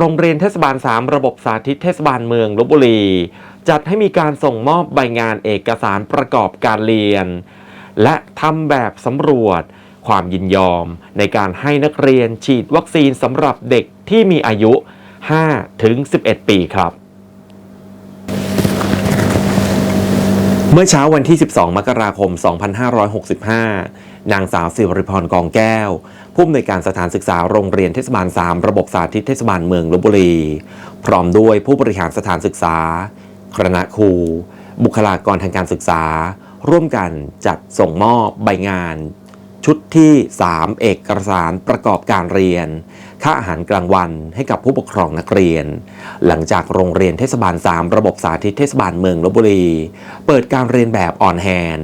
โรงเรียนเทศบาล 3 ระบบสาธิตเทศบาลเมืองลบบุรี จัดให้มีการส่งมอบใบงานเอกสารประกอบการเรียน และทำแบบสำรวจ ความยินยอม ในการให้นักเรียนฉีดวัคซีนสำหรับเด็กที่มีอายุ5ถึง11 ปีครับเมื่อเช้าวันที่ 12 มกราคม 2565 นางสาวสิริพรกองแก้ว ผู้อำนวยการสถานศึกษาโรงเรียนเทศบาล 3 ระบบสาธิตเทศบาลเมืองลบบุรี พร้อมด้วยผู้บริหารสถานศึกษา คณะครู บุคลากรทางการศึกษา ร่วมกันจัดส่งมอบใบงาน ชุดที่ 3 เอกสารประกอบการเรียน ค่าอาหารกลางวันให้กับผู้ปกครองนักเรียน หลังจากโรงเรียนเทศบาล 3 ระบบสาธิตเทศบาลเมืองลบบุรี เปิดการเรียนแบบออนแฮน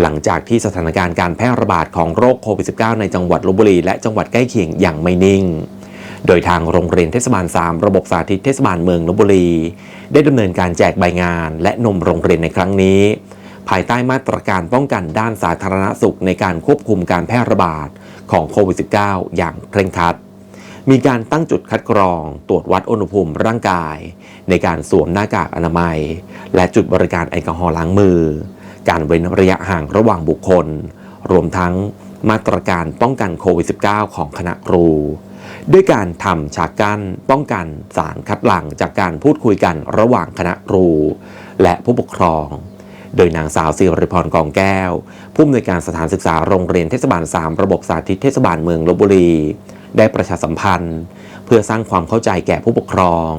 หลังจากที่สถานการณ์การแพร่ระบาดของโรคโควิด -19 ในจังหวัดลบบุรี และจังหวัดใกล้เคียงอย่างไม่นิ่งโดยทางโรงเรียนเทศบาล 3 ระบบสาธิตเทศบาลเมืองลบบุรี ได้ดำเนินการแจกใบงานและนมโรงเรียนในครั้งนี้ ภายใต้มาตรการป้องกันด้านสาธารณสุขในการควบคุมการแพร่ระบาดของโควิด -19 อย่างเคร่งครัด มีการตั้งจุดคัดกรอง ตรวจวัดอุณหภูมิร่างกาย ในการสวมหน้ากากอนามัย และจุดบริการแอลกอฮอล์ล้างมือ การเว้นระยะห่างระหว่างบุคคล รวมทั้งมาตรการป้องกันโควิด -19 ของคณะครู ด้วยการทำฉากกั้นป้องกันสารคัดหลั่งจากการพูดคุยกันระหว่างคณะครู และผู้ปกครอง โดยนางสาวสิริพรกองแก้ว ผู้อำนวยการสถานศึกษาโรงเรียนเทศบาล 3 ระบบสาธิตเทศบาลเมืองลบบุรี ได้ประชาสัมพันธ์ เพื่อสร้างความเข้าใจแก่ผู้ปกครอง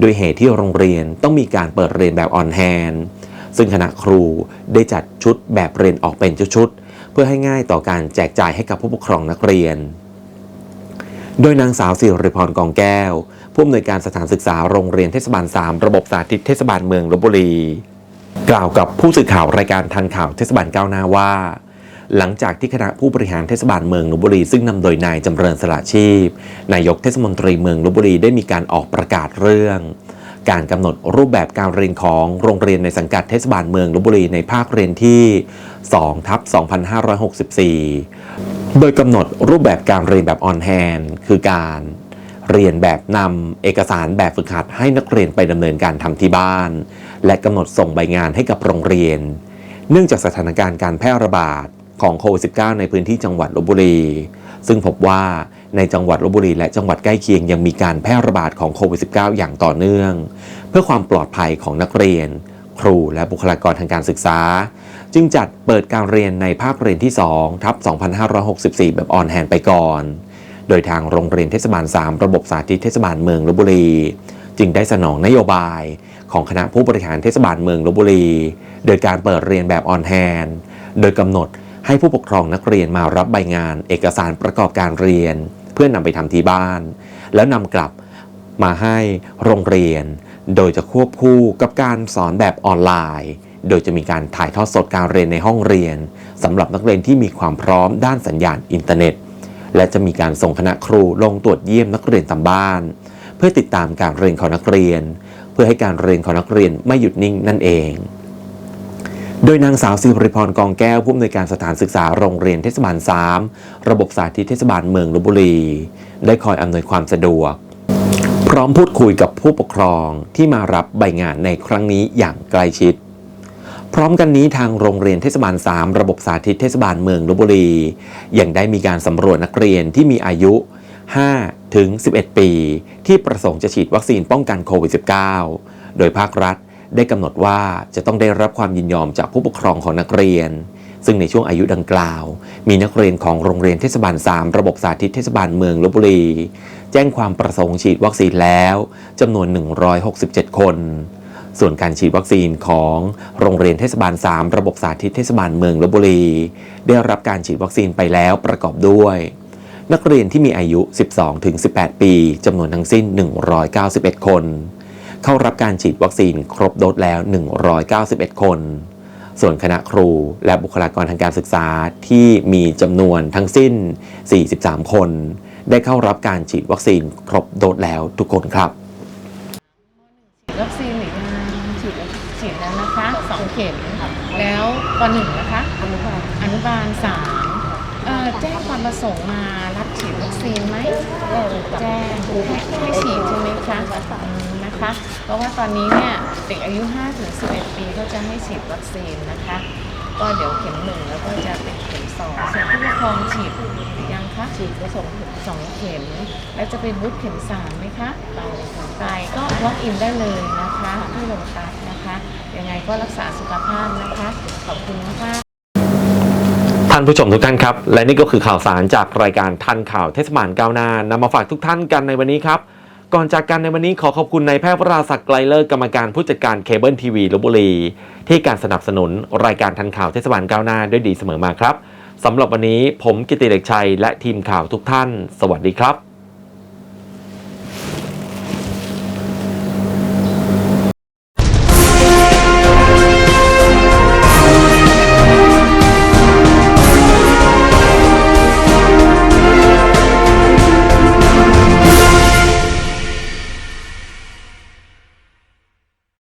โดยเหตุที่โรงเรียนต้องมีการเปิดเรียนแบบออนแฮนซึ่งคณะครูได้จัดชุดแบบเรียนออกเป็นชุดๆเพื่อให้ง่ายต่อการแจกจ่ายให้กับผู้ปกครองนักเรียน โดยนางสาวสิริพรกองแก้ว ผู้อำนวยการสถานศึกษาโรงเรียนเทศบาล 3 ระบบสาธิตเทศบาลเมืองลบบุรี กล่าวกับผู้สื่อข่าวรายการทันข่าวเทศบาลก้าวหน้าว่า หลังจากที่คณะผู้บริหารเทศบาลเมืองลบบุรีซึ่งนำโดยนายจำเริญสละชีพ นายกเทศมนตรีเมืองลบบุรีได้มีการออกประกาศเรื่อง การกำหนดรูปแบบการเรียนของโรงเรียนในสังกัดเทศบาลเมืองลบบุรีในภาคเรียนที่2ทับ2564 โดยกำหนดรูปแบบการเรียนแบบออนแฮนคือการ เรียนแบบนำเอกสารแบบฝึกหัดให้นักเรียนไปดำเนินการทำที่บ้าน และกำหนดส่งใบงานให้กับโรงเรียน เนื่องจากสถานการณ์การแพร่ระบาดของโควิด -19 ในพื้นที่จังหวัดลบบุรี ซึ่งพบว่าในจังหวัดลบบุรีและจังหวัดใกล้เคียงยังมีการแพร่ระบาดของโควิด -19 อย่างต่อเนื่อง เพื่อความปลอดภัยของนักเรียน ครูและบุคลากรทางการศึกษา จึงจัดเปิดการเรียนในภาคเรียนที่2ทับ 2564 แบบออนแฮนไปก่อน โดยทางโรงเรียนเทศบาล 3 ระบบสาธิตเทศบาลเมืองลบบุรี จึงได้สนองนโยบายของคณะผู้บริหารเทศบาลเมืองลบบุรี โดยการเปิดเรียนแบบออนแฮนโดยกำหนดให้ผู้ปกครองนักเรียนมารับใบงาน เอกสารประกอบการเรียน เพื่อนำไปทำที่บ้าน แล้วนำกลับมาให้โรงเรียน โดยจะควบคู่กับการสอนแบบออนไลน์ โดยจะมีการถ่ายทอดสดการเรียนในห้องเรียนสำหรับนักเรียนที่มีความพร้อมด้านสัญญาณอินเทอร์เน็ต และจะมีการส่งคณะครูลงตรวจเยี่ยมนักเรียนตามบ้าน เพื่อติดตามการเรียนของนักเรียน เพื่อให้การเรียนของนักเรียนไม่หยุดนิ่งนั่นเอง โดยนางสาวสิริพรกองแก้วผู้อำนวยการสถานศึกษาโรงเรียนเทศบาล 3 ระบบสาธิตเทศบาลเมืองลบบุรี ได้คอยอำนวยความสะดวก พร้อมพูดคุยกับผู้ปกครองที่มารับใบงานในครั้งนี้อย่างใกล้ชิด พร้อมกันนี้ทางโรงเรียนเทศบาล 3 ระบบสาธิตเทศบาลเมืองลบบุรียังได้มีการสำรวจนักเรียนที่มีอายุ 5 ถึง 11 ปี ที่ประสงค์จะฉีดวัคซีนป้องกันโควิด -19 โดยภาครัฐได้กำหนดว่าจะต้องได้รับความยินยอมจากผู้ปกครองของนักเรียน ซึ่งในช่วงอายุดังกล่าว มีนักเรียนของโรงเรียนเทศบาล 3 ระบบสาธิตเทศบาลเมืองลบบุรี แจ้งความประสงค์ฉีดวัคซีนแล้วจำนวน 167 คน ส่วนการฉีดวัคซีนของโรงเรียนเทศบาล 3 ระบบสาธิตเทศบาลเมืองลบบุรี ได้รับการฉีดวัคซีนไปแล้วประกอบด้วย นักเรียนที่มีอายุ 12-18 ปีจำนวนทั้งสิ้น 191 คน เข้ารับการฉีดวัคซีนครบโดสแล้ว 191 คน ส่วนคณะครูและบุคลากรทางการศึกษาที่มีจำนวนทั้งสิ้น 43 คน ได้เข้ารับการฉีดวัคซีนครบโดสแล้วทุกคนครับ ฉีดวัคซีนหรือยังฉีดแล้วฉีดแล้วนะคะสอง เข็มแล้วปหนึ่งนะคะ อนุบาลอนุบาลสามเอ่อแจ้งความประสงค์มารับฉีดวัคซีนไหมแจ้งให้ให้ฉีดใช่ไหมคะอืมนะคะ เพราะว่าตอนนี้เนี่ยเด็กอายุ5-11 ปีก็จะให้ฉีดวัคซีนนะคะ ก็เดี๋ยวเข็มหนึ่งแล้วก็จะเป็นเข็มสองส่วนผู้ปกครองฉีดหรือยังคะฉีดผสมสองเข็ม แล้วจะไปบูธเข็มสามไหมคะไปไปก็ล็อกอินได้เลยนะคะที่โรงพยาบาลนะคะ ยังไงก็รักษาสุขภาพนะคะ ขอบคุณมากท่านผู้ชมทุกท่านครับ และนี่ก็คือข่าวสารจากรายการทันข่าวเทศบาลก้าวหน้านำมาฝากทุกท่านกันในวันนี้ครับ ก่อนจากกันในวันนี้ขอขอบคุณนายแพทย์วราศักดิ์ไกลเลิศกรรมการผู้จัดการเคเบิลทีวีลบบุรี ที่การสนับสนุนรายการทันข่าวเทศบาลก้าวหน้าด้วยดีเสมอมาครับสำหรับวันนี้ผมกิติเด็กชัยและทีมข่าวทุกท่าน สวัสดีครับ